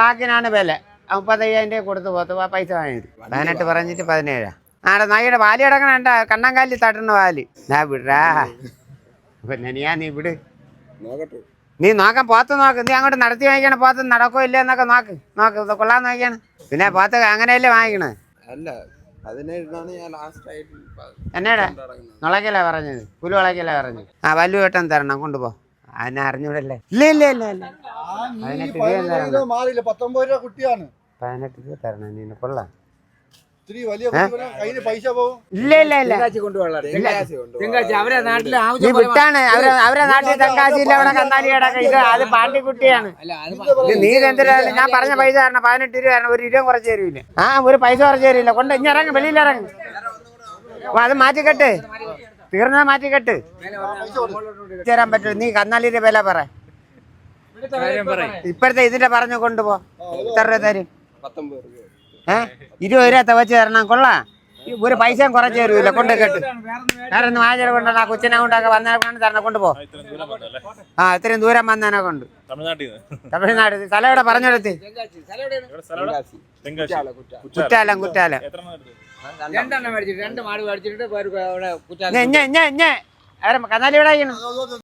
ബാക്കിനാണ് വില. മുപ്പത്തയ്യായിരം രൂപ കൊടുത്ത് പോത്ത് പൈസ വാങ്ങിയിട്ട് പതിനെട്ട് പറഞ്ഞിട്ട് പതിനേഴാ. ആടെ നായിയുടെ വാലി കിടക്കണണ്ട കണ്ണങ്കാലി തട്ടണ വാലി. ഞാൻ വിടാ. പിന്നെ നീ നീ വിട്. നീ നോക്കാൻ പോത്ത് നോക്ക്. നീ അങ്ങോട്ട് നടത്തി വാങ്ങിക്കണ പോത്ത് നടക്കോ ഇല്ല എന്നൊക്കെ നോക്ക്. നോക്ക് കൊള്ളാൻ നോക്കിയാണ് പിന്നെ പോത്ത് അങ്ങനെയല്ലേ വാങ്ങിക്കണേ? അല്ല ഞാൻ എന്നേടാ? ഇറങ്ങുന്നത്. നുളക്കല പറഞ്ഞത്. പുലു ഉളക്കല പറഞ്ഞു ആ വല്ലു വെട്ടം തരണം കൊണ്ടുപോ. അതിനെ അറിഞ്ഞൂടല്ലേ? ഇല്ല ഇല്ല ഇല്ല ഇല്ല. പതിനെട്ട് മാറിയില്ല. പത്തൊമ്പത് രൂപ കുട്ടിയാണ്. പതിനെട്ട് രൂപ തരണം നീ കൊള്ളാം. വിട്ടാണ്. അവരെ നാട്ടിൽ തെങ്കാശിയില്ല അവിടെ കന്നാലി കിടക്ക ഇത് അത് പാണ്ടിക്കുട്ടിയാണ് അല്ല നീ എന്തിനാ ഞാൻ പറഞ്ഞ പൈസ തരണം. പതിനെട്ട് രൂപ തരണം. ഒരു ഇരുപത് കുറച്ച് തരൂല ആ ഒരു പൈസ കുറച്ച് തരില്ല കൊണ്ട് ഇനി ഇറങ്ങ് വെളിയിൽ ഇറങ്ങ്. അപ്പൊ അത് മാറ്റിക്കെട്ട്. തീർന്നത് മാറ്റിക്കെട്ട്. തരാൻ പറ്റില്ല നീ കന്നാലിന്റെ വില പറ. ഇപ്പോഴത്തെ ഇതിന്റെ പറഞ്ഞു കൊണ്ടുപോ. എത്ര രൂപ തരും. ഏഹ് ഇരുപത് രൂപ വെച്ച് തരണം. കൊള്ളാം. ഒരു പൈസ കുറച്ച് തരൂല. കൊണ്ട് കേട്ട്. വേറെ ഒന്ന് വാചന കൊണ്ടാ കൊച്ചിനെ കൊണ്ടൊക്കെ വന്നതിനെ കൊണ്ട് തരണം കൊണ്ടുപോ. ആ ഇത്രയും ദൂരം വന്നതിനെ കൊണ്ട്. തമിഴ്നാട്. സ്ഥലം എവിടെ പറഞ്ഞെടുത്ത് കുറ്റാല കുറ്റാല. കന്നാലി ഇവിടെ